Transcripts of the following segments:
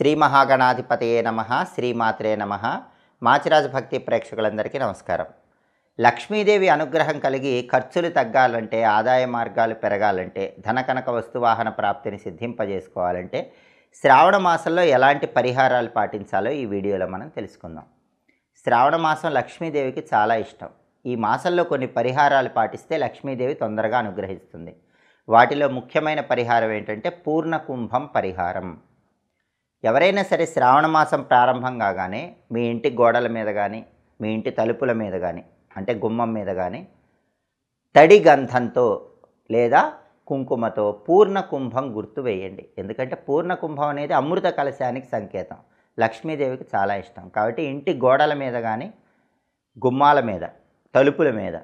శ్రీ మహాగణాధిపతయే నమ శ్రీమాత్రే నమ. మాచిరాజు భక్తి ప్రేక్షకులందరికీ నమస్కారం. లక్ష్మీదేవి అనుగ్రహం కలిగి ఖర్చులు తగ్గాలంటే ఆదాయ మార్గాలు పెరగాలంటే ధనకనక వస్తువాహన ప్రాప్తిని సిద్ధింపజేసుకోవాలంటే శ్రావణ మాసంలో ఎలాంటి పరిహారాలు పాటించాలో ఈ వీడియోలో మనం తెలుసుకుందాం. శ్రావణ మాసం లక్ష్మీదేవికి చాలా ఇష్టం. ఈ మాసంలో కొన్ని పరిహారాలు పాటిస్తే లక్ష్మీదేవి తొందరగా అనుగ్రహిస్తుంది. వాటిలో ముఖ్యమైన పరిహారం ఏంటంటే పూర్ణ కుంభం పరిహారం. ఎవరైనా సరే శ్రావణ మాసం ప్రారంభం కాగానే మీ ఇంటి గోడల మీద కానీ మీ ఇంటి తలుపుల మీద కానీ అంటే గుమ్మం మీద కానీ తడి గంధంతో లేదా కుంకుమతో పూర్ణ కుంభం గుర్తు వేయండి. ఎందుకంటే పూర్ణ కుంభం అనేది అమృత కలశానికి సంకేతం. లక్ష్మీదేవికి చాలా ఇష్టం. కాబట్టి ఇంటి గోడల మీద కానీ గుమ్మాల మీద తలుపుల మీద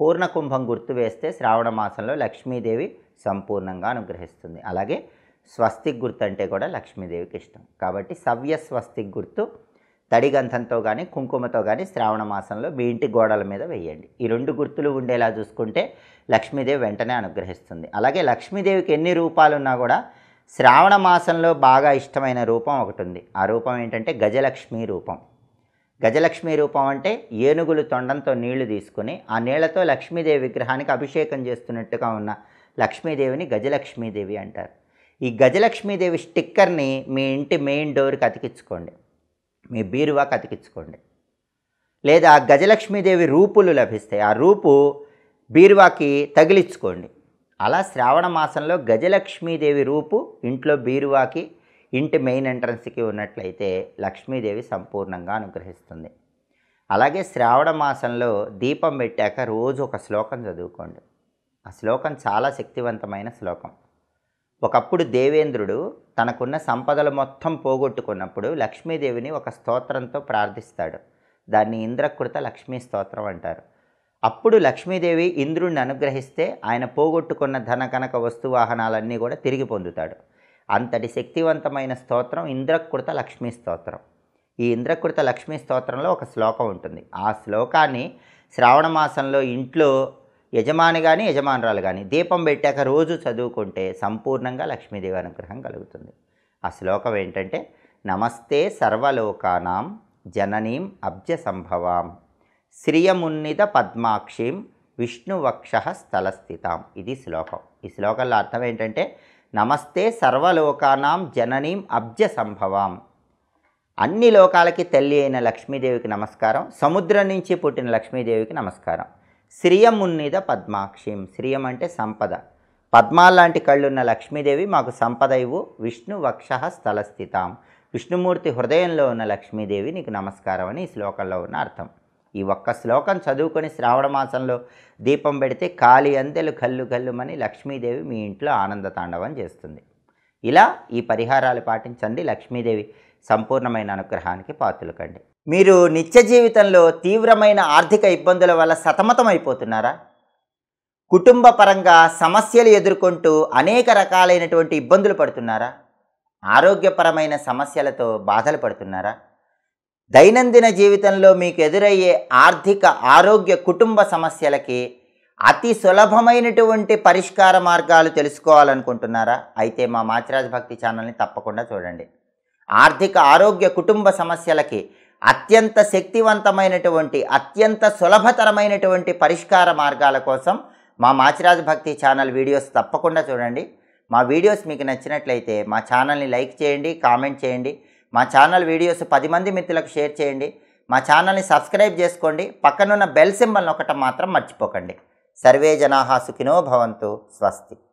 పూర్ణ కుంభం గుర్తు వేస్తే శ్రావణ మాసంలో లక్ష్మీదేవి సంపూర్ణంగా అనుగ్రహిస్తుంది. అలాగే స్వస్తిక్ గుర్తు అంటే కూడా లక్ష్మీదేవికి ఇష్టం. కాబట్టి సవ్య స్వస్తిక్ గుర్తు తడిగంధంతో కానీ కుంకుమతో కానీ శ్రావణ మాసంలో మీ ఇంటి గోడల మీద వేయండి. ఈ రెండు గుర్తులు ఉండేలా చూసుకుంటే లక్ష్మీదేవి వెంటనే అనుగ్రహిస్తుంది. అలాగే లక్ష్మీదేవికి ఎన్ని రూపాలు ఉన్నా కూడా శ్రావణ మాసంలో బాగా ఇష్టమైన రూపం ఒకటి ఉంది. ఆ రూపం ఏంటంటే గజలక్ష్మి రూపం. గజలక్ష్మి రూపం అంటే ఏనుగులు తొండంతో నీళ్ళు తీసుకుని ఆ నీళ్ళతో లక్ష్మీదేవి విగ్రహానికి అభిషేకం చేస్తున్నట్టుగా ఉన్న లక్ష్మీదేవిని గజలక్ష్మీదేవి అంటారు. ఈ గజలక్ష్మీదేవి స్టిక్కర్ని మీ ఇంటి మెయిన్ డోర్కి అతికించుకోండి. మీ బీరువాకి అతికించుకోండి. లేదా గజలక్ష్మీదేవి రూపులు లభిస్తాయి ఆ రూపు బీరువాకి తగిలించుకోండి. అలా శ్రావణ మాసంలో గజలక్ష్మీదేవి రూపు ఇంట్లో బీరువాకి ఇంటి మెయిన్ ఎంట్రన్స్కి ఉన్నట్లయితే లక్ష్మీదేవి సంపూర్ణంగా అనుగ్రహిస్తుంది. అలాగే శ్రావణ మాసంలో దీపం పెట్టాక రోజు ఒక శ్లోకం చదువుకోండి. ఆ శ్లోకం చాలా శక్తివంతమైన శ్లోకం. ఒకప్పుడు దేవేంద్రుడు తనకున్న సంపదలు మొత్తం పోగొట్టుకున్నప్పుడు లక్ష్మీదేవిని ఒక స్తోత్రంతో ప్రార్థిస్తాడు. దాన్ని ఇంద్రకృత లక్ష్మీ స్తోత్రం అంటారు. అప్పుడు లక్ష్మీదేవి ఇంద్రుడిని అనుగ్రహిస్తే ఆయన పోగొట్టుకున్న ధన కనక వస్తువాహనాలన్నీ కూడా తిరిగి పొందుతాడు. అంతటి శక్తివంతమైన స్తోత్రం ఇంద్రకృత లక్ష్మీ స్తోత్రం. ఈ ఇంద్రకృత లక్ష్మీ స్తోత్రంలో ఒక శ్లోకం ఉంటుంది. ఆ శ్లోకాన్ని శ్రావణ మాసంలో ఇంట్లో యజమాని కానీ యజమానురాలు కానీ దీపం పెట్టాక రోజు చదువుకుంటే సంపూర్ణంగా లక్ష్మీదేవి అనుగ్రహం కలుగుతుంది. ఆ శ్లోకం ఏంటంటే నమస్తే సర్వలోకానాం జననీం అబ్జ సంభవాం శ్రియమున్నిత పద్మాక్షిం విష్ణువక్ష స్థలస్థితాం. ఇది శ్లోకం. ఈ శ్లోకంలో అర్థం ఏంటంటే నమస్తే సర్వలోకానాం జననీం అబ్జ సంభవాం అన్ని లోకాలకి తల్లి అయిన లక్ష్మీదేవికి నమస్కారం సముద్రం నుంచి పుట్టిన లక్ష్మీదేవికి నమస్కారం. శ్రియమున్నిద పద్మాక్షిం. శ్రియం అంటే సంపద. పద్మాలాంటి కళ్ళున్న లక్ష్మీదేవి మాకు సంపద ఇవ్వు. విష్ణు వక్ష స్థలస్థితాం. విష్ణుమూర్తి హృదయంలో ఉన్న లక్ష్మీదేవి నీకు నమస్కారం అని ఈ శ్లోకంలో ఉన్న అర్థం. ఈ ఒక్క శ్లోకం చదువుకొని శ్రావణ మాసంలో దీపం పెడితే కాలి అందెలు కల్లు కల్లుమని లక్ష్మీదేవి మీ ఇంట్లో ఆనంద తాండవం చేస్తుంది. ఇలా ఈ పరిహారాలు పాటించండి. లక్ష్మీదేవి సంపూర్ణమైన అనుగ్రహానికి పాత్రలు కండి. మీరు నిత్య జీవితంలో తీవ్రమైన ఆర్థిక ఇబ్బందుల వల్ల సతమతం అయిపోతున్నారా కుటుంబ పరంగా సమస్యలు ఎదుర్కొంటూ అనేక రకాలైనటువంటి ఇబ్బందులు పడుతున్నారా? ఆరోగ్యపరమైన సమస్యలతో బాధలు పడుతున్నారా? దైనందిన జీవితంలో మీకు ఎదురయ్యే ఆర్థిక ఆరోగ్య కుటుంబ సమస్యలకి అతి సులభమైనటువంటి పరిష్కార మార్గాలు తెలుసుకోవాలనుకుంటున్నారా? అయితే మా మాచిరాజ్ భక్తి ఛానల్ని తప్పకుండా చూడండి. ఆర్థిక ఆరోగ్య కుటుంబ సమస్యలకి అత్యంత శక్తివంతమైనటువంటి అత్యంత సులభతరమైనటువంటి పరిష్కార మార్గాల కోసం మా మాచిరాజు భక్తి ఛానల్ వీడియోస్ తప్పకుండా చూడండి. మా వీడియోస్ మీకు నచ్చినట్లయితే మా ఛానల్ని లైక్ చేయండి కామెంట్ చేయండి. మా ఛానల్ వీడియోస్ పది మంది మిత్రులకు షేర్ చేయండి. మా ఛానల్ని సబ్స్క్రైబ్ చేసుకోండి. పక్కనున్న బెల్ సింబల్ నొక్కటం మాత్రం మర్చిపోకండి. సర్వే జనాహా సుఖినో భవంతు. స్వస్తి.